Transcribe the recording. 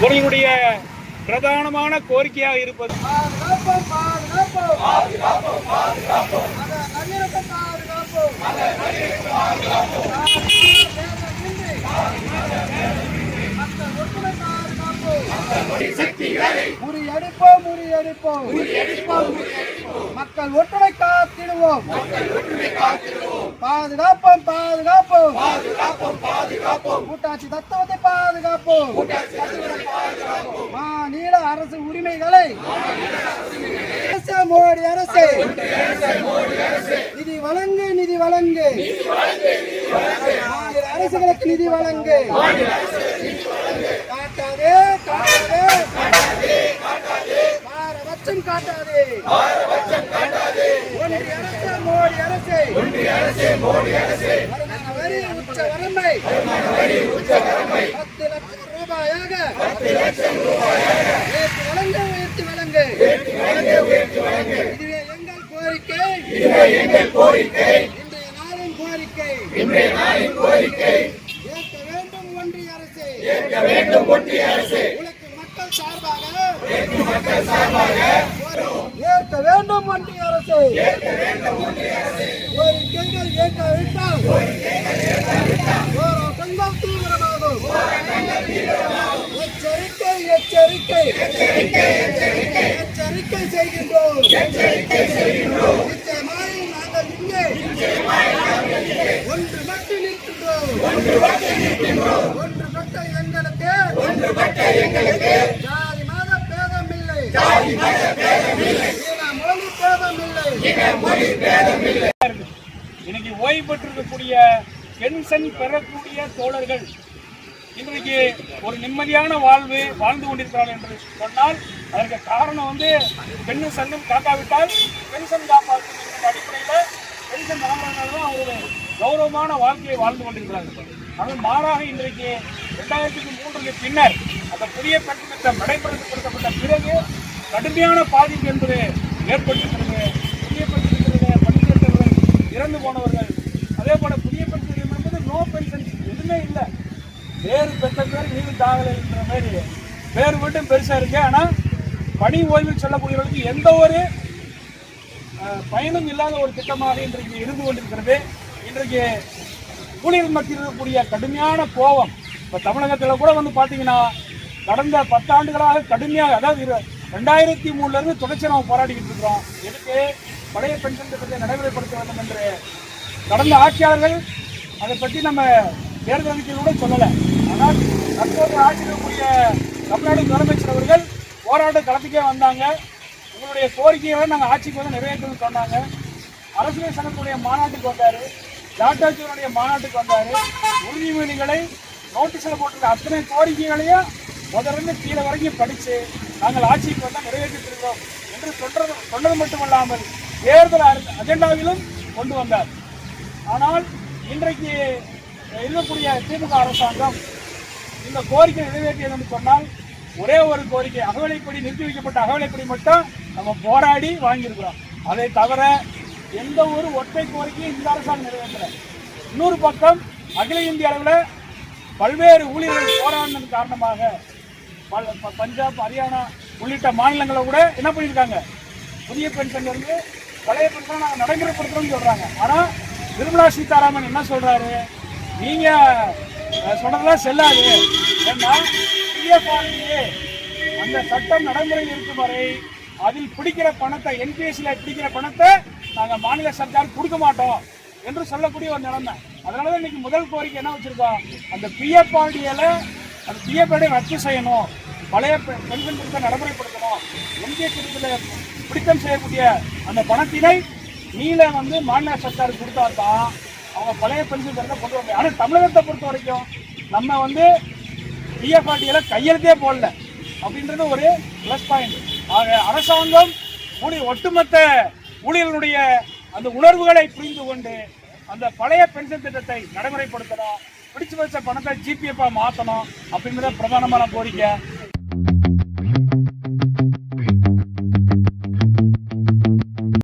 உங்களுடைய பிரதானமான கோரிக்கையாக இருப்பது. மக்கள் ஒற்றுமை பாதுகாப்போம் முறியடிப்போம் முறியடிப்போம். மக்கள் ஒற்றுமை காத்திடுவோம். பாதுகாப்போம் பாதுகாப்போம். கூட்டாட்சி தத்துவத்தை பாதுகாப்போம். மாநில அரசு உரிமைகளை மோடி அரசு நிதி வழங்கு நிதி வழங்கு. மாநில அரசுகளுக்கு நிதி வழங்கு. காட்டாதே காட்டாதே. பாரபட்சம் காட்டாதே. ஒன்றிய அரசு மோடி அரசு வருமான வரி உச்ச வரம்பை பத்து லட்சம் ரூபாயாக உயர்த்தி வழங்க உயர்த்தி வழங்க இதுவே எங்கள் கோரிக்கை இன்றைய நாளின் கோரிக்கை ஏற்க வேண்டும் ஒன்றிய அரசு. சார்பாக மக்கள் சார்பாக. ஏற்க வேண்டும் ஒன்றிய அரசு. கோரிக்கைகள் ஏற்காவிட்டால் போராட்டங்கள் தீவிரமாகும். எச்சரிக்கை எச்சரிக்கை. எச்சரிக்கை செய்கின்றோம். நிச்சயமாய் நாங்கள் இங்கே ஒன்று மட்டும் நிற்கின்றோம். ஓய்வு பெற்றிருக்கக்கூடிய பென்ஷன் பெறக்கூடிய தோழர்கள் இன்றைக்கு ஒரு நிம்மதியான வாழ்வு வாழ்ந்து கொண்டிருக்கிறார்கள் என்று சொன்னால் அதற்கு காரணம் வந்து பெண்ணு சங்கம் காக்காவிட்டால் பென்ஷன் காப்பாற்றும் என்ற அடிப்படையில் பென்ஷன் வாங்குறதுனால தான் ஒரு கௌரவமான வாழ்க்கையை வாழ்ந்து கொண்டிருக்கிறார்கள். ஆனால் மாறாக இன்றைக்கு ரெண்டாயிரத்தி மூன்றுக்கு பின்னர் அந்த புதிய பென்ஷன் திட்டம் நடைமுறைப்படுத்தப்பட்ட பிறகு கடுமையான பாதிப்பு என்பது ஏற்பட்டிருக்கிறது. புதிய பென்ஷன் திட்டத்தில் இறந்து போனவர்கள் அதே போல புதிய பென்ஷன் ஸ்கீம் என்பது நோ பென்ஷன் எதுவுமே இல்லை. வேறு பெற்ற பேர் நீங்க தாகலைன்ற மாதிரி. பேர் மட்டும் பெருசாக இருக்கு ஆனால் பணி ஓய்வில் செல்லக்கூடியவர்களுக்கு எந்த ஒரு பயனும் இல்லாத ஒரு திட்டமாக இன்றைக்கு இருந்து கொண்டிருக்கிறது. இன்றைக்கு ஊழியர் மத்தியில் இருக்கக்கூடிய கடுமையான கோபம். இப்போ தமிழகத்தில் கூட வந்து பார்த்தீங்கன்னா கடந்த பத்தாண்டுகளாக கடுமையாக அதாவது இரு- ரெண்டாயிரத்தி மூணுலேருந்து தொடர்ச்சி நம்ம போராடிக்கிட்டு இருக்கிறோம். எதுக்கு? பழைய பென்ஷன் திட்டத்தை நடைமுறைப்படுத்த வேண்டும் என்று கடந்த ஆட்சியாளர்கள் அதை பற்றி நம்ம தேர்தல் அறிக்கையில் கூட சொல்லலை. ஆனால் தற்போது ஆட்சியில் இருக்கக்கூடிய தமிழ்நாடு முதலமைச்சர் அவர்கள் போராட்ட களத்துக்கே வந்தாங்க. உங்களுடைய கோரிக்கைகளை நாங்கள் ஆட்சிக்கு வந்து நிறைவேற்றணும்னு சொன்னாங்க. அரசியல் சங்கத்துடைய மாநாட்டுக்கு வந்தார். ஜாட்டாட்சியருடைய மாநாட்டுக்கு வந்தார். உறுதிமொழிகளை நோட்டீஸில் போட்டிருக்க அத்தனை கோரிக்கைகளையும் முதலிருந்து கீழே வரைக்கும் படித்து நாங்கள் ஆட்சிக்கு வந்தால் நிறைவேற்றிருக்கிறோம் என்று சொல்றது சொன்னது மட்டுமல்லாமல் தேர்தல் அஜெண்டாவிலும் கொண்டு வந்தார். ஆனால் இன்றைக்கு இருக்கக்கூடிய திமுக அரசாங்கம் இந்த கோரிக்கை நிறைவேற்றியதுன்னு சொன்னால் ஒரே ஒரு கோரிக்கை அகவலைப்படி நிறுத்தி வைக்கப்பட்ட அகவலைப்படி மட்டும் நம்ம போராடி வாங்கியிருக்கிறோம். அதை தவிர எந்த ஒரு ஒற்றை கோரிக்கையும் இந்த அரசாங்கம் நிறைவேற்றல. இன்னொரு பக்கம் அகில இந்திய அளவில் பல்வேறு ஊழியர்கள் போராடினது காரணமாக பல- ப- பஞ்சாப் ஹரியானா உள்ளிட்ட மாநிலங்களை கூட என்ன பண்ணியிருக்காங்க? புதிய பென்ஷன்ல வந்து பழைய பென்ஷனை நாங்கள் நடைமுறைப்படுத்துகிறோம்னு சொல்கிறாங்க ஆனால் நிர்மலா சீதாராமன் என்ன சொல்றாரு? நீங்க அஹ், சொன்னதெல்லாம் செல்லாது. ஏன்னா பிஎஃப்ஆர்டிஏ அந்த சட்டம் நடைமுறையில் இருக்கும் வரை அதில் பிடிக்கிற பணத்தை என்பிஎஸ்சியில் பிடிக்கிற பணத்தை நாங்கள் மாநில சர்க்கார் கொடுக்க மாட்டோம் என்று சொல்லக்கூடிய ஒரு நிலைமை. அதனால தான் இன்னைக்கு முதல் கோரிக்கை என்ன வச்சுருக்கோம்? அந்த பிஎஃப்ஆர்டிஏல அந்த பிஎஃப்ஆர்டியை ரத்து செய்யணும். பழைய பென்ஷன் திட்டத்தை நடைமுறைப்படுத்தணும். எம்ஜிஎஸ் திட்டத்தில் பிடித்தம் செய்யக்கூடிய அந்த பணத்தினை நீல வந்து மாநில சர்க்காருக்கு கொடுத்தா தான் அவங்க பழைய பென்ஷன் திட்டத்தை கொண்டு வர ஆனால் தமிழகத்தை பொறுத்த வரைக்கும் நம்ம வந்து பிஎஃப்ஆர்டியில் கையெழுத்தே போடல அப்படின்றது ஒரு ப்ளஸ் பாயிண்ட் ஆக அரசாங்கம் ஊழிய ஒட்டுமொத்த ஊழியர்களுடைய அந்த உணர்வுகளை புரிந்து கொண்டு அந்த பழைய பென்ஷன் திட்டத்தை நடைமுறைப்படுத்தணும். பிடிச்சு வச்ச பணத்தை ஜிபிஎஃபாக மாற்றணும் அப்படின்றத பிரதானமான கோரிக்கை.